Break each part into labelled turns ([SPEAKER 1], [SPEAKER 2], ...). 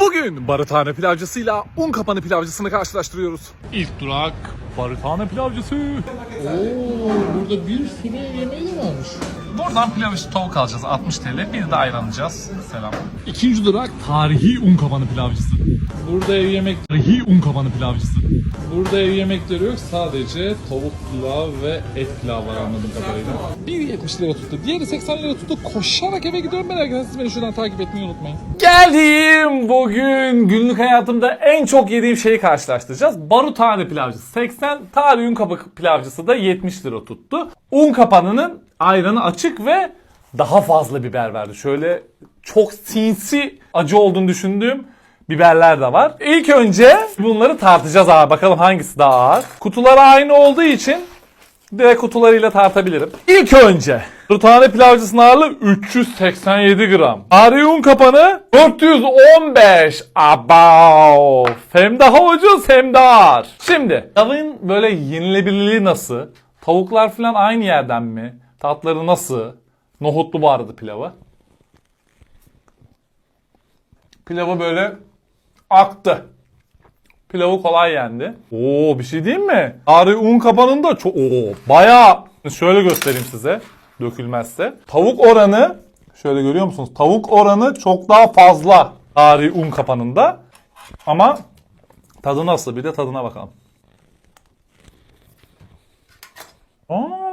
[SPEAKER 1] Bugün barutane pilavcısıyla un kapanı pilavcısını karşılaştırıyoruz. İlk durak barutane pilavcısı.
[SPEAKER 2] Oo, burada bir sürü yemeği de varmış.
[SPEAKER 1] Buradan pilav üstü tavuk alacağız 60 TL. Bir de ayran alacağız. Selam. İkinci durak tarihi un kapanı pilavcısı.
[SPEAKER 2] Burada ev yemek
[SPEAKER 1] Tarihi un kapanı pilavcısı.
[SPEAKER 2] burada ev yemekleri yok. Sadece tavuk pilav ve et pilav var anladığım kadarıyla. Biri 70 lira tuttu. Diğeri 80 lira tuttu. Koşarak eve gidiyorum merak ederseniz siz beni şuradan takip etmeyi unutmayın.
[SPEAKER 1] Geldim. Bugün günlük hayatımda en çok yediğim şeyi karşılaştıracağız. Barutane pilavcısı 80, tarihi un kabak pilavcısı da 70 lira tuttu. Un kapanının ayranı açık ve daha fazla biber verdi. Şöyle çok sinsi acı olduğunu düşündüğüm biberler de var. İlk önce bunları tartacağız abi. Bakalım hangisi daha ağır. Kutuları aynı olduğu için direkt kutularıyla tartabilirim. İlk önce Rutane pilavcısının ağırlığı 387 gram. Ari un kapanı 415. Abav. Hem daha ucuz hem de ağır. Şimdi tavuğun böyle yenilebilirliği nasıl? Tavuklar falan aynı yerden mi? Tatları nasıl? Nohutlu bu arada pilavı. Böyle aktı. Pilavı kolay yendi. Oo bir şey diyeyim mi? Ari un kapanında çok oo bayağı şöyle göstereyim size dökülmezse. Tavuk oranı şöyle görüyor musunuz? Tavuk oranı çok daha fazla Ari un kapanında. Ama tadı nasıl? Bir de tadına bakalım. Hmm.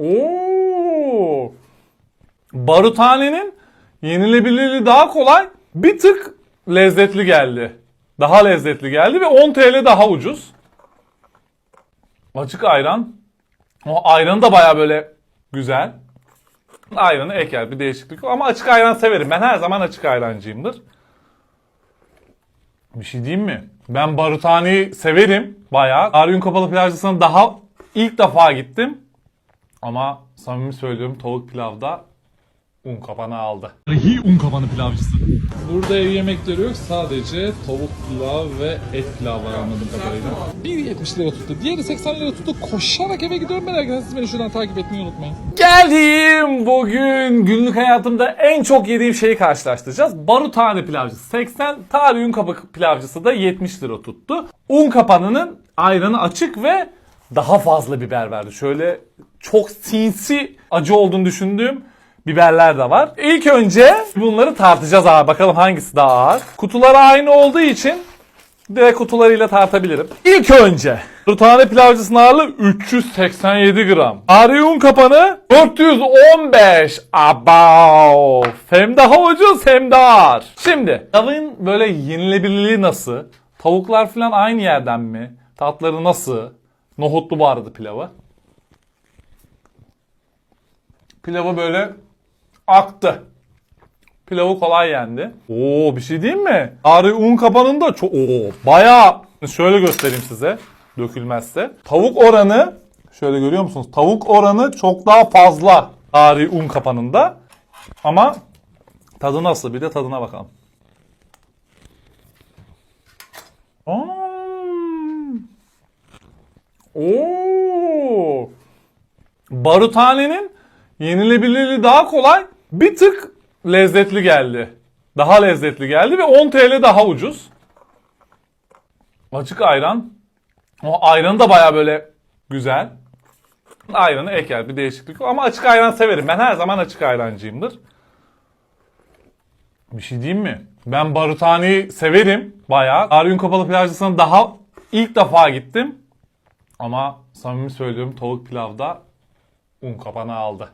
[SPEAKER 1] Oo. Baruthane'nin yenilebilirliği daha kolay. Bir tık lezzetli geldi. Daha lezzetli geldi ve 10 TL daha ucuz. Açık ayran. O ayranı da baya böyle güzel. Ayranı eker bir değişiklik yok. Ama açık ayran severim. Ben her zaman açık ayrancıyımdır. Bir şey diyeyim mi? Ben baruthaneyi severim bayağı. Aryun Kapalı Plajcısı'na daha ilk defa gittim. Ama samimi söylüyorum tavuk pilavda un kapanı aldı. Tarihi un kapanı pilavcısı.
[SPEAKER 2] Burada ev yemekleri yok. Sadece tavuk pilav ve et pilav var anladığım kadarıyla. Biri 70 lira tuttu. Diğeri 80 lira tuttu. Koşarak eve gidiyorum merak ederseniz siz beni şuradan takip etmeyi unutmayın.
[SPEAKER 1] Geldim. Bugün günlük hayatımda en çok yediğim şeyi karşılaştıracağız. Barutane pilavcısı 80, tarihi un kabak pilavcısı da 70 lira tuttu. Un kapanının ayranı açık ve daha fazla biber verdi. Şöyle çok sinsi acı olduğunu düşündüğüm biberler de var. İlk önce bunları tartacağız abi. Bakalım hangisi daha ağır. Kutuları aynı olduğu için direkt kutularıyla tartabilirim. İlk önce Rutane pilavcısının ağırlığı 387 gram. Ari kapanı 415. Abav. Hem daha ucuz hem de ağır. Şimdi tavuğun böyle yenilebilirliği nasıl? Tavuklar falan aynı yerden mi? Tatları nasıl? Nohutlu bu arada pilavı. Böyle aktı. Pilavı kolay yendi. Oo bir şey diyeyim mi? Ari un kapanında çok oo bayağı şöyle göstereyim size dökülmezse. Tavuk oranı şöyle görüyor musunuz? Tavuk oranı çok daha fazla Ari un kapanında. Ama tadı nasıl? Bir de tadına bakalım. Hmm. Oo. Baruthane'nin yenilebilirliği daha kolay. Bir tık lezzetli geldi. Daha lezzetli geldi ve 10 TL daha ucuz. Açık ayran. O ayranı da baya böyle güzel. Ayranı eker bir değişiklik. Ama açık ayran severim. Ben her zaman açık ayrancıyımdır. Bir şey diyeyim mi? Ben baruthaneyi severim bayağı. Aryun Kapalı Plajcısı'na daha ilk defa gittim. Ama samimi söylüyorum tavuk pilavda un kapanı aldı.